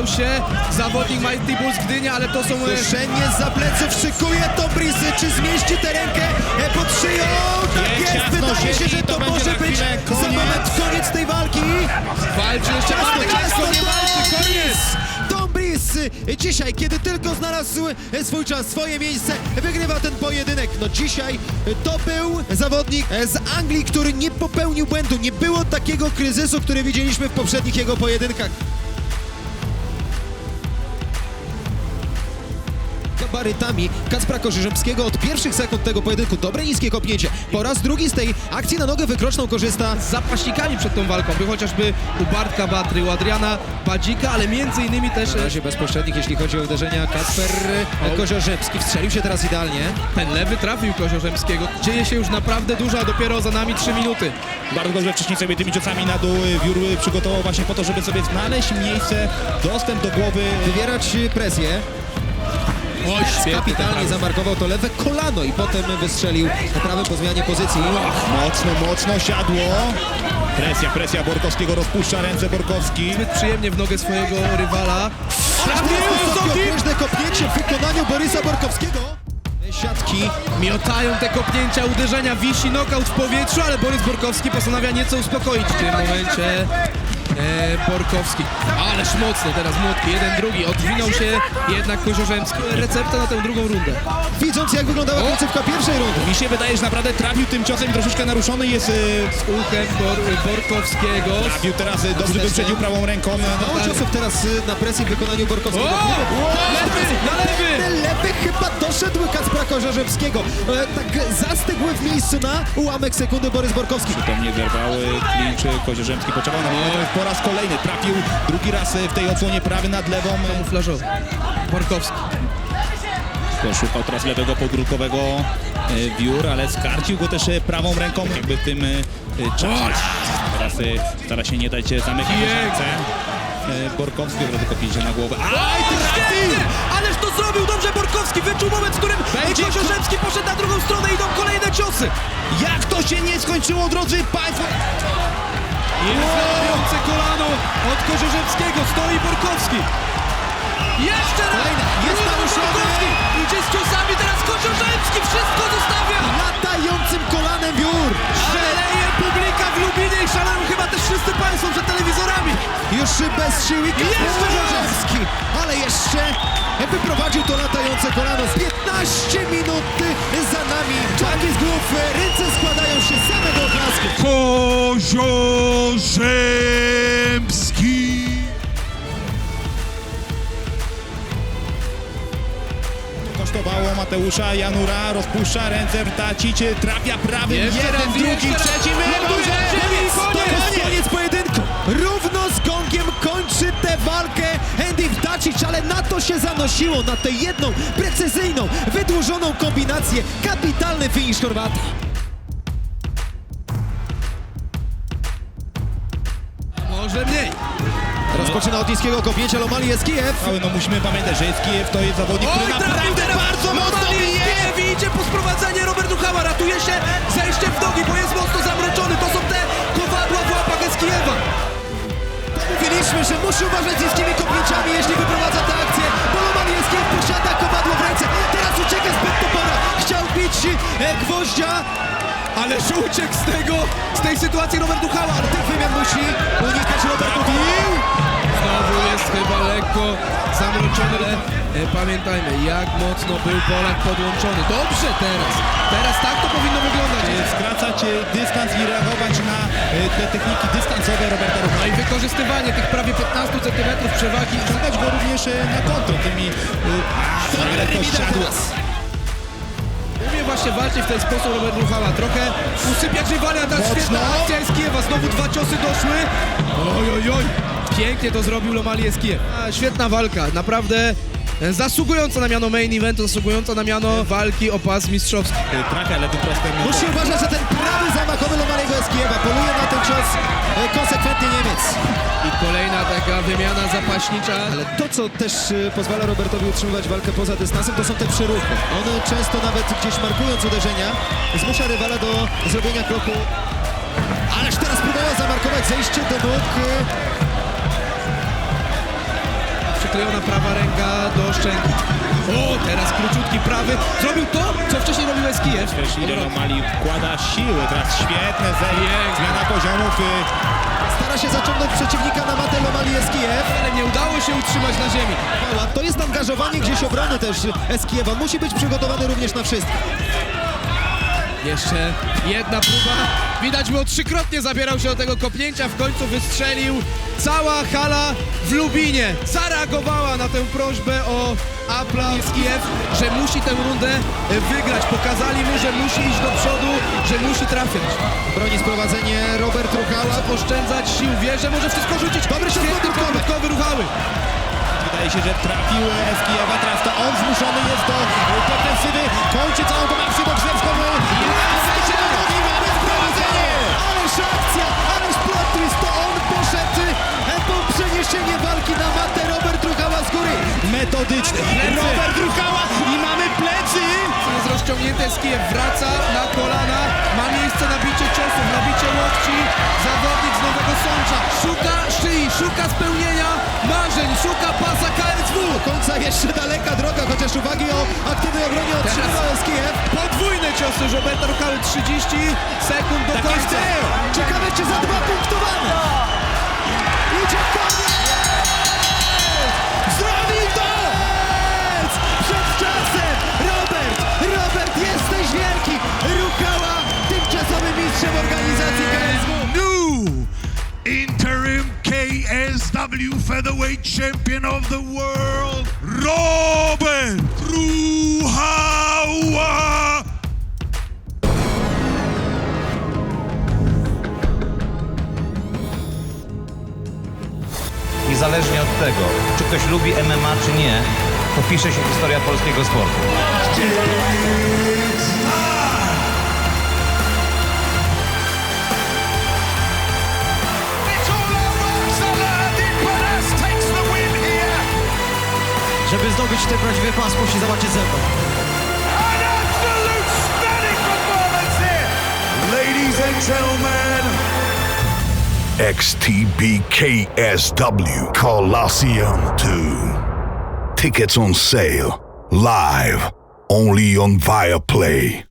Zatrzymał się zawodnik Mighty Bulls Gdynia, ale to są... e, Duszenie za pleców szykuje to Brisy, czy zmieści tę rękę e, pod szyją? Tak jest, ciasno wydaje się, że to może być chwilę za koniec. moment koniec tej walki. Walczy jeszcze Bartek ciasno, nie walczy, Tom koniec! Dzisiaj, kiedy tylko znalazł e, swój czas, swoje miejsce, wygrywa ten pojedynek. No dzisiaj e, to był zawodnik z Anglii, który nie popełnił błędu. Nie było takiego kryzysu, który widzieliśmy w poprzednich jego pojedynkach. Gabarytami Kacpra Korzyżemskiego od pierwszych sekund tego pojedynku. Dobre niskie kopnięcie. Po raz drugi z tej akcji na nogę wykroczną korzysta z zapaśnikami przed tą walką. Był chociażby u Bartka Batry, u Adriana Badzika, ale między innymi też Na e, razie bezpośrednich, jeśli chodzi o uderzenia. Kacper e, Koziorzemski wstrzelił się teraz idealnie. ten lewy trafił Koziorzemskiego. Dzieje się już naprawdę dużo, a dopiero za nami 3 minuty. Bardzo dobrze wcześniej sobie tymi ciosami na dół y, Wiór y, przygotował właśnie po to, żeby sobie znaleźć miejsce, dostęp do głowy. Wywierać presję. Kapitalnie zamarkował to lewe kolano i potem wystrzelił prawy po zmianie pozycji. Mocno, mocno siadło. Presja, presja Borkowskiego rozpuszcza ręce Borkowski. Zbyt przyjemnie w nogę swojego rywala. Trafił kopnięcie w wykonaniu Borysa Borkowskiego. Siatki Miotają te kopnięcia, uderzenia, wisi knockout w powietrzu, ale Borys Borkowski postanawia nieco uspokoić w tym momencie. E, Borkowski, ależ mocno teraz młotki, jeden, drugi, odwinął się jednak Koziorzemski. Recepta na tę drugą rundę. widząc jak wyglądała końcówka pierwszej rundy. Mi się wydaje, że naprawdę trafił tym ciosem troszeczkę naruszony jest. y, Uchem Bor Borkowskiego. Trafił teraz, y, dobrze wyprzedził prawą ręką. No, Mało ciosów teraz y, na presji w wykonaniu O! Borkowskiego. Lewy, na lewy! Lewy chyba doszedł Kacpra Korzerzewskiego. E, tak zastygł w miejscu na ułamek sekundy Borys Borkowski. To mnie zerwał y, klincz Kozierzemski, poczekał na moment, po raz kolejny trafił drugi raz y, w tej odsłonie prawy nad lewą. Kamuflażowy. Borkowski. Szukał teraz lewego podbródkowego y, Wiór, ale skarcił go też prawą ręką jakby w tym czasie. Teraz stara się nie dać zamykać ręce. Borkowski od razu kopnięcie na głowę. Aj, trafił! Ależ to zrobił dobrze Borkowski, wyczuł moment, w którym Będzie- Koziorzemski poszedł na drugą stronę, idą kolejne ciosy. Jak to się nie skończyło, drodzy Państwo? Jest latające kolano od Koziorzewskiego, stoi Borkowski. Jeszcze raz! Kolejne, jest naruszony. Borkowski, idzie z ciosami, teraz Koziorzewski, wszystko zostawia! Latającym kolanem wiór. Szaleje publika w Lubinie i szaleją chyba też wszyscy Państwo przed telewizorami. Już bez siły Jeszcze raz. Korzerzewski. Ale jeszcze wyprowadził to latające kolano. 15 minut za nami. Czarki z głów, ręce składają się same do oklasku. Koziorzemski. Kosztowało Mateusza Janura, rozpuszcza ręce, wtacić, trafia prawym, Jeszcze jeden, drugi, trzeci, Ląduje na ziemi, To koniec! jest koniec pojedynku. Równo z gongiem kończy tę walkę Andy Wdacic, ale na to się zanosiło, na tę jedną precyzyjną, wydłużoną kombinację. Kapitalny finisz Chorwata. Rozpoczyna od niskiego kopnięcia Lomali jest Kijew. Ale no musimy pamiętać, że jest Kijew, to jest zawodnik, Oj, naprawdę teraz bardzo mocno bije. Idzie po sprowadzenie Robert Uchała, ratuje się zejściem w nogi, bo jest mocno zamroczony. To są te kowadła w łapach z Kijewa. Mówiliśmy, że musi uważać z niskimi kopnięciami, jeśli wyprowadza tę akcję, bo Lomali jest Kijew posiada kowadło w ręce. Teraz ucieka zbyt topora. Chciał bić e, gwoździa, Ależ uciekł z tego, z tej sytuacji Robert Uchała. ale tych wymian musi unikać Robert Uchał. Znowu jest chyba lekko zamroczony, ale e, pamiętajmy, jak mocno był Polak podłączony. Dobrze teraz, teraz tak to powinno wyglądać. Skracać e, dystans i reagować na e, te techniki dystansowe Roberta No Rucha. i wykorzystywanie tych prawie 15 cm przewagi. Ciągać go również e, na konto tymi... e, Ale to siadło. Umie właśnie walczyć w ten sposób Robert Ruchała. Trochę usypiać rywala, teraz Mocno. świetna akcja jest Kijewa. Znowu dwa ciosy doszły. Oj, oj, oj. Pięknie to zrobił Lomali. A, świetna walka, naprawdę e, zasługująca na miano main eventu, zasługująca na miano walki o pas mistrzowski. Trafia lewym prostem. Musi uważać, że ten prawy zamachowy Lomaliego jest Kijewa. Poluje na ten cios e, konsekwentnie Niemiec. I kolejna taka wymiana zapaśnicza. Ale to, co też e, pozwala Robertowi utrzymywać walkę poza dystansem, to są te przeruchy. On często nawet gdzieś markując uderzenia, zmusza rywala do zrobienia kroku. Ależ teraz próbował zamarkować zejście do nóg. Przyklejona prawa ręka do szczęki. O, teraz króciutki prawy. Zrobił to, co wcześniej robił Eskijew. Też Mali wkłada siły, teraz świetne zejście, zmiana poziomów. y, Stara się zaciągnąć przeciwnika na matę Lomali Eskijew. Ale nie udało się utrzymać na ziemi. To jest angażowanie gdzieś obrony też Eskijew. On musi być przygotowany również na wszystko. Jeszcze jedna próba. Widać było trzykrotnie zabierał się do tego kopnięcia, w końcu wystrzelił. Cała hala w Lubinie zareagowała na tę prośbę o Apla Kijew, że musi tę rundę e, wygrać. Pokazali mu, że musi iść do przodu, że musi trafiać. Broni sprowadzenie Robert Ruchała. Oszczędzać sił, wie, że może wszystko rzucić. Dobry podbródkowy. podbródkowy ruchały. Wydaje się, że trafił Eskijewa, teraz to on zmuszony jest do y, defensywy, kończy całą tą akcję dogrywką. Na matę Robert Ruchała z góry. Metodyczny. Robert Ruchała i mamy plecy! Jest rozciągnięty Eskijew, wraca na kolana, ma miejsce na bicie ciosów, na bicie łokci. Zawodnik z Nowego Sącza szuka szyi, szuka spełnienia marzeń, szuka pasa KSW. Do końca jeszcze daleka droga, chociaż uwagi o aktywnej obronie otrzymał Eskijew. Podwójne ciosy Roberta Rukały, 30 featherweight champion of the world, Robert Ruhawa. Niezależnie od tego, czy ktoś lubi MMA, czy nie, to pisze się historia polskiego sportu. Żeby zdobyć ten prawdziwy pas, musi zobaczyć ze mną. Ladies and gentlemen, XTBKSW Coliseum 2. Tickets on sale. Live. Only on Viaplay.